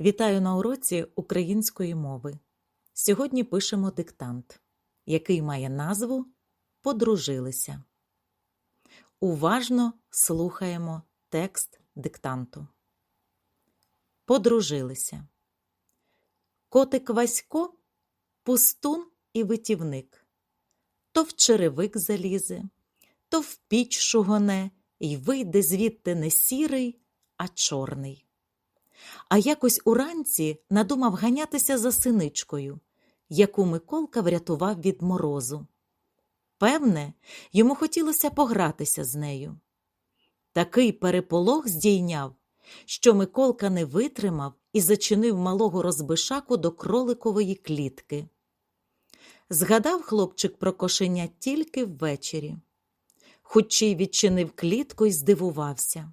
Вітаю на уроці української мови. Сьогодні пишемо диктант, який має назву Подружилися. Уважно слухаємо текст диктанту. Подружилися. Котик Васько пустун і витівник. То в черевик залізе, то в піч шугоне, й вийде звідти не сірий, а чорний. А якось уранці надумав ганятися за синичкою, яку Миколка врятував від морозу. Певне, йому хотілося погратися з нею. Такий переполох здійняв, що Миколка не витримав і зачинив малого розбишаку до кроликової клітки. Згадав хлопчик про кошеня тільки ввечері. Худчий відчинив клітку і здивувався.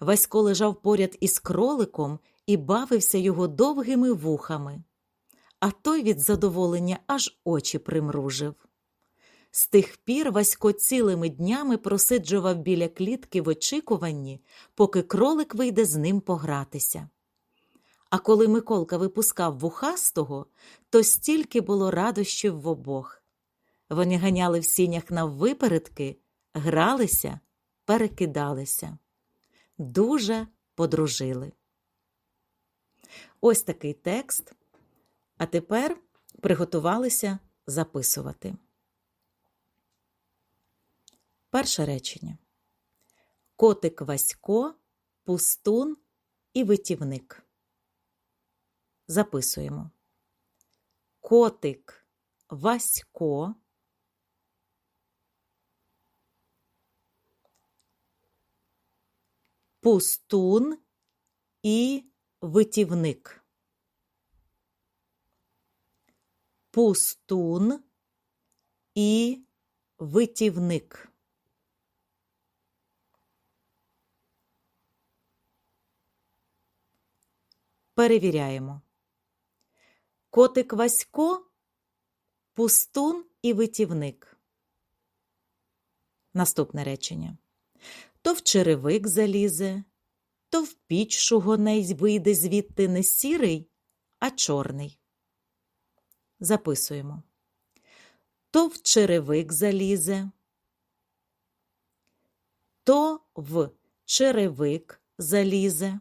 Васько лежав поряд із кроликом і бавився його довгими вухами, а той від задоволення аж очі примружив. З тих пір Васько цілими днями просиджував біля клітки в очікуванні, поки кролик вийде з ним погратися. А коли Миколка випускав вухастого, то стільки було радощів в обох. Вони ганяли в сінях наввипередки, гралися, перекидалися дуже подружили. Ось такий текст. А тепер приготувалися записувати. Перше речення. Котик Васько, пустун і витівник. Записуємо. Котик Васько. Пустун і витівник. Пустун і витівник. Перевіряємо. Котик Васько, пустун і витівник. Наступне речення то в черевик залізе, то в піч шугоней вийде звідти не сірий, а чорний. Записуємо. То в черевик залізе, то в черевик залізе.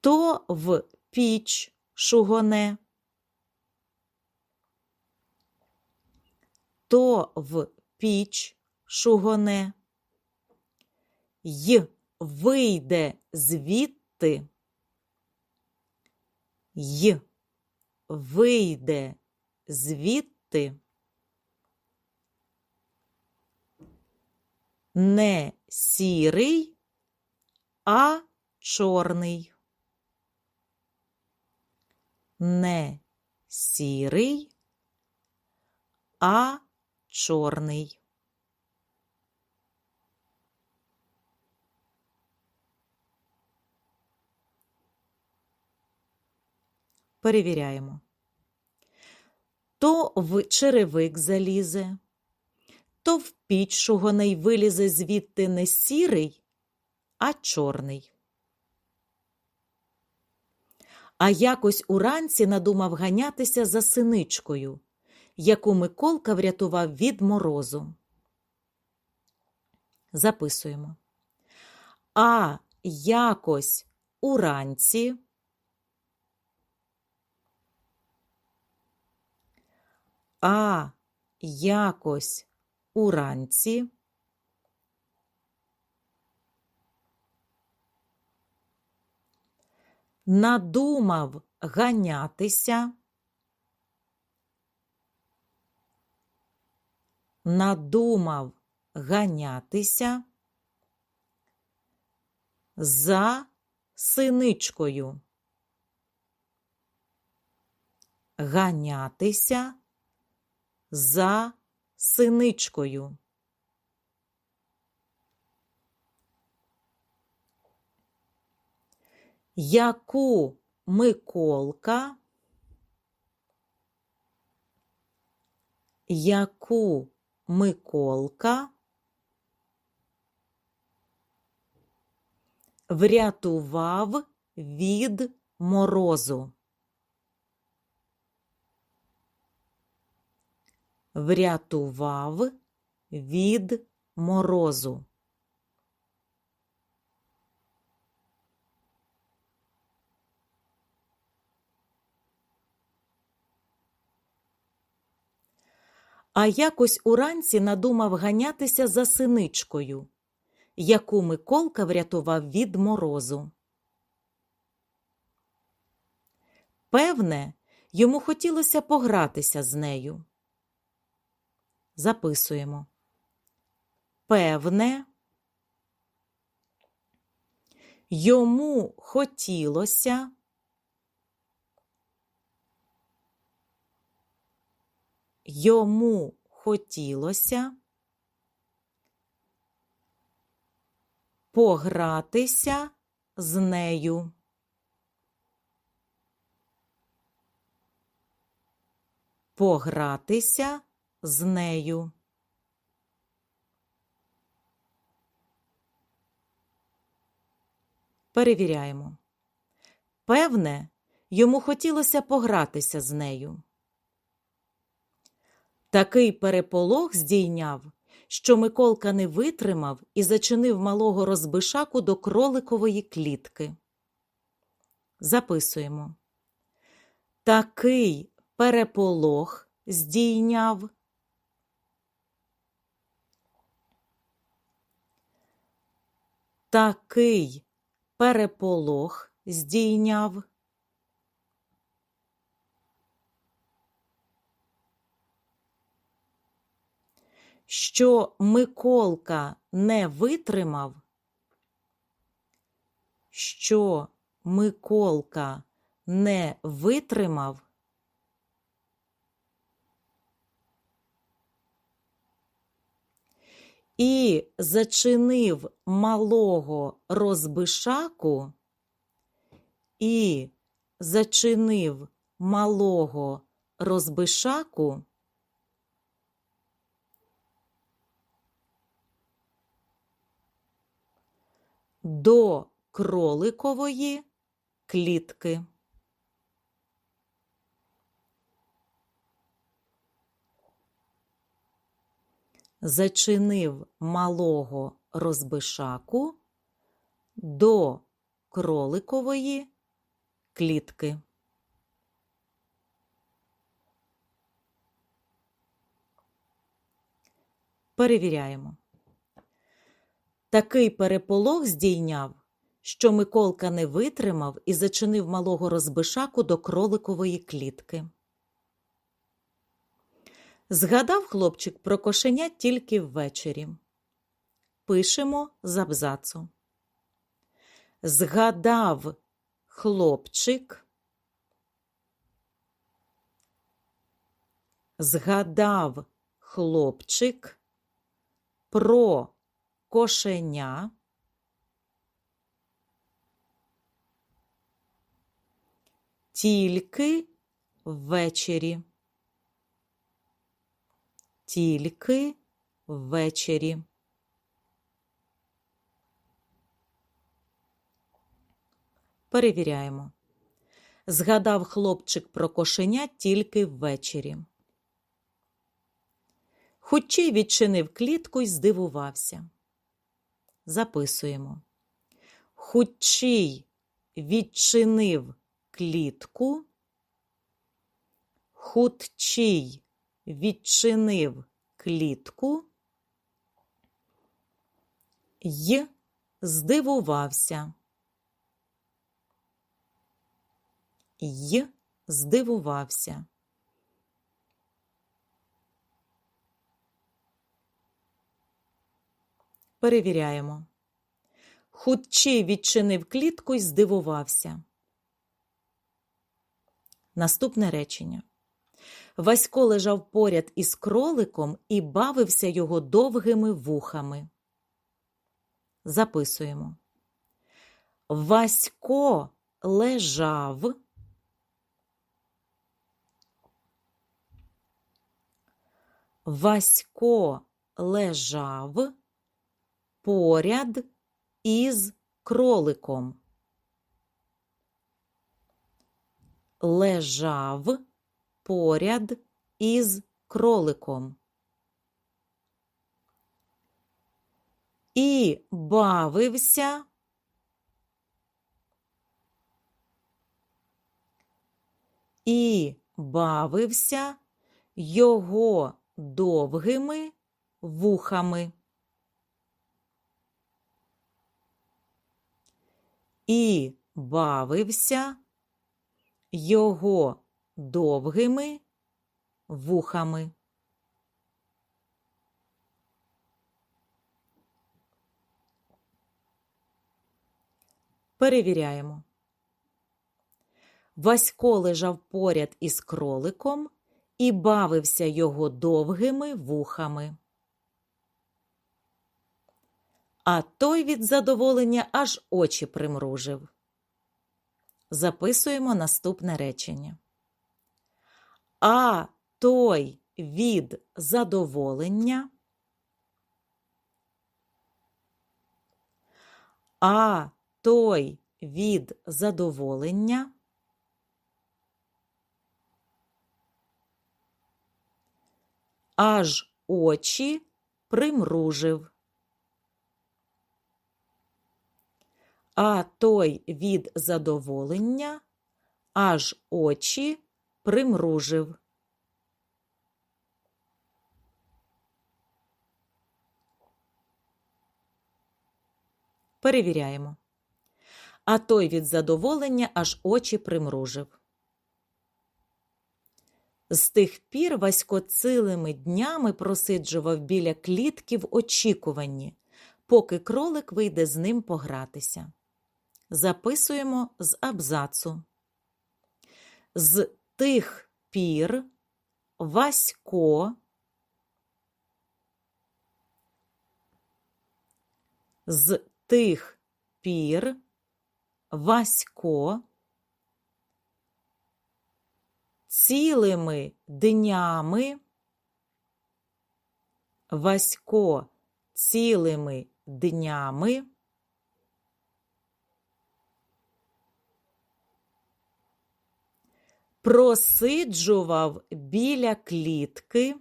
То в піч шугоне. То в піч шугоне, й вийде звідти, й вийде звідти, не сірий, а чорний. Не сірий, а чорний. Перевіряємо. То в черевик залізе, то в піч шугоней вилізе звідти не сірий, а чорний. А якось уранці надумав ганятися за синичкою яку Миколка врятував від морозу. Записуємо. А якось уранці. А якось уранці. Надумав ганятися. Надумав ганятися за синичкою. Ганятися за синичкою. Яку Миколка, яку Миколка врятував від морозу. Врятував від морозу. А якось уранці надумав ганятися за синичкою, яку Миколка врятував від морозу. Певне, йому хотілося погратися з нею. Записуємо. Певне, йому хотілося йому хотілося погратися з нею. Погратися з нею. Перевіряємо. Певне, йому хотілося погратися з нею. Такий переполох здійняв, що Миколка не витримав і зачинив малого розбишаку до кроликової клітки. Записуємо. Такий переполох здійняв. Такий переполох здійняв. Що Миколка не витримав, що Миколка не витримав, і зачинив малого розбишаку, і зачинив малого розбишаку до кроликової клітки. Зачинив малого розбишаку до кроликової клітки. Перевіряємо. Такий переполох здійняв, що Миколка не витримав і зачинив малого розбишаку до кроликової клітки. Згадав хлопчик про кошеня тільки ввечері. Пишемо з абзацу. Згадав хлопчик. Згадав хлопчик про кошеня. Тільки ввечері. Тільки ввечері. Перевіряємо. Згадав хлопчик про кошеня тільки ввечері. Хучий відчинив клітку й здивувався. Записуємо. Хучий відчинив клітку. Хутчий відчинив клітку й здивувався. Й здивувався. Перевіряємо. Хутчий відчинив клітку і здивувався. Наступне речення. Васько лежав поряд із кроликом і бавився його довгими вухами. Записуємо. Васько лежав. Васько лежав поряд із кроликом. Лежав поряд із кроликом. І бавився і бавився його довгими вухами. І бавився його довгими вухами. Перевіряємо. Васько лежав поряд із кроликом і бавився його довгими вухами. А той від задоволення аж очі примружив. Записуємо наступне речення. А той від задоволення. А той від задоволення. Аж очі примружив. А той від задоволення аж очі примружив. Перевіряємо. А той від задоволення аж очі примружив. З тих пір Васько цілими днями просиджував біля клітки в очікуванні, поки кролик вийде з ним погратися. Записуємо з абзацу. З тих пір Васько з тих пір Васько цілими днями Васько цілими днями просиджував біля клітки.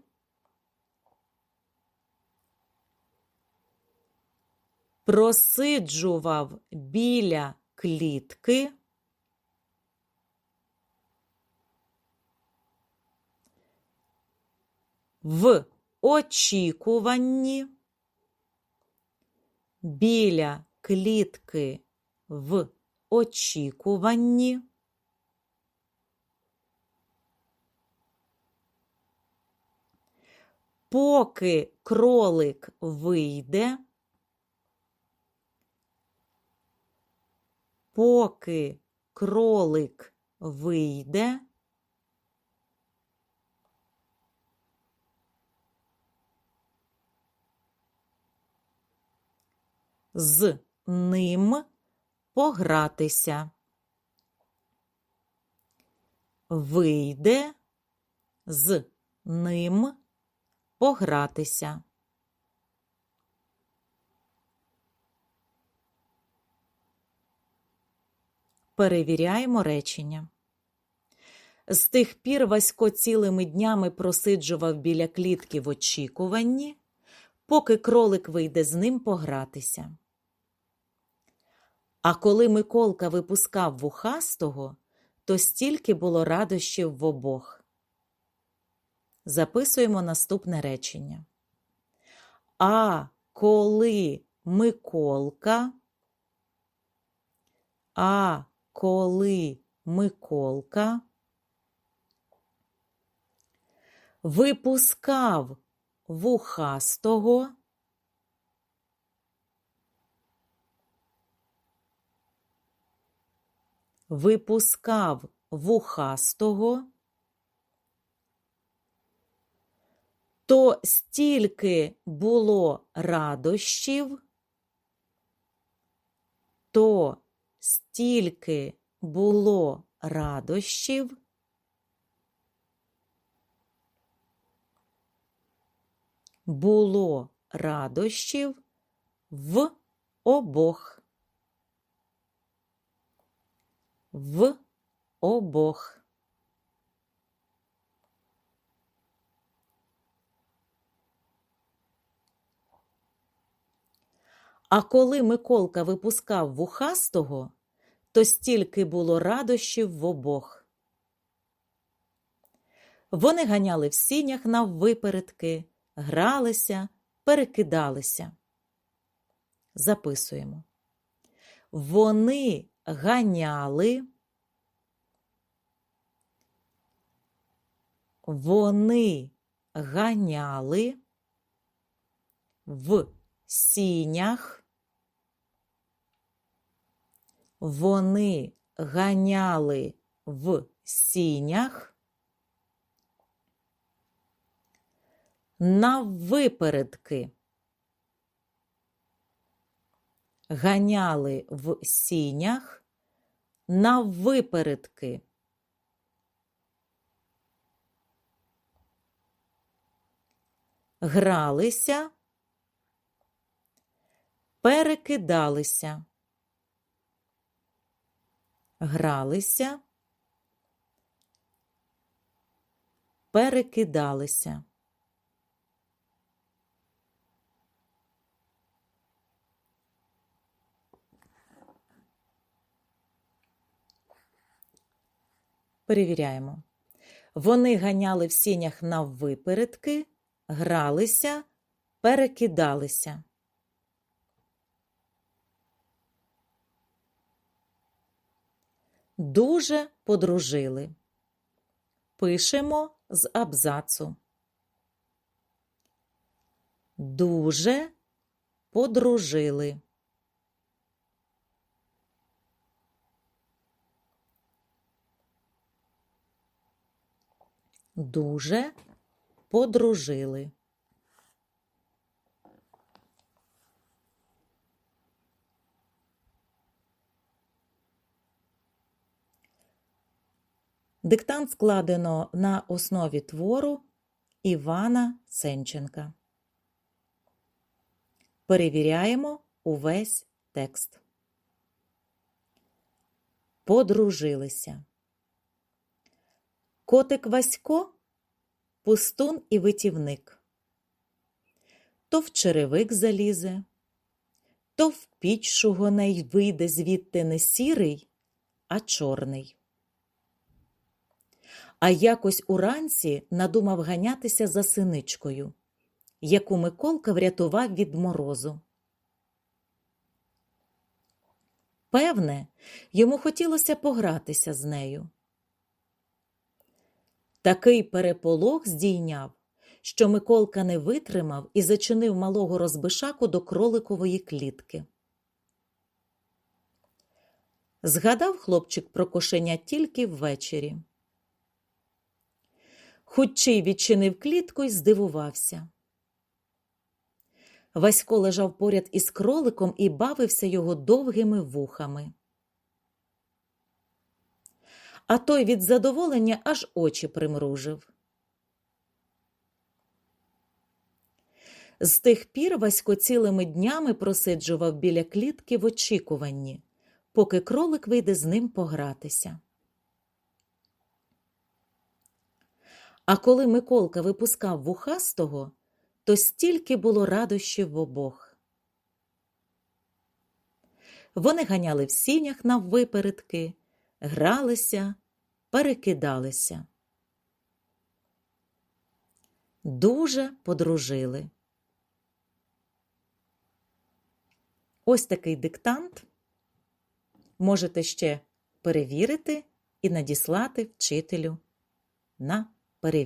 Просиджував біля клітки. В очікуванні. Біля клітки в очікуванні поки кролик вийде поки кролик вийде з ним погратися. Вийде з ним погратися. Перевіряємо речення. З тих пір Васько цілими днями просиджував біля клітки в очікуванні, поки кролик вийде з ним погратися. А коли Миколка випускав вухастого, то стільки було радощів в обох. Записуємо наступне речення. А коли Миколка, а коли Миколка випускав вухастого, випускав вухастого, то стільки було радощів, то стільки було радощів, було радощів в обох. в обох. Коли Миколка випускав вухастого, то стільки було радощів в обох. Вони ганяли в сінях наввипередки, гралися, перекидалися. Записуємо. Вони ганяли. Вони ганяли в сінях. Вони ганяли в сінях наввипередки. Ганяли в сінях наввипередки. Гралися, перекидалися. Гралися, перекидалися. Перевіряємо. Вони ганяли в сінях наввипередки, гралися, перекидалися. Дуже подружили. Пишемо з абзацу. Дуже подружили. Дуже подружили. Диктант складено на основі твору Івана Сенченка. Перевіряємо увесь текст. Подружилися. Котик Васько пустун і витівник. То в черевик залізе, то в піч шугоне й вийде звідти не сірий, а чорний. А якось уранці надумав ганятися за синичкою, яку Миколка врятував від морозу. Певне, йому хотілося погратися з нею. Такий переполох здійняв, що Миколка не витримав і зачинив малого розбишаку до кроликової клітки. Згадав хлопчик про кошеня тільки ввечері. Худчий відчинив клітку й здивувався. Васько лежав поряд із кроликом і бавився його довгими вухами. А той від задоволення аж очі примружив. З тих пір Васько цілими днями просиджував біля клітки в очікуванні, поки кролик вийде з ним погратися. А коли Миколка випускав вухастого, то стільки було радощів в обох. Вони ганяли в сінях наввипередки, гралися, перекидалися. Дуже подружили. Ось такий диктант. Можете ще перевірити і надіслати вчителю на păreri.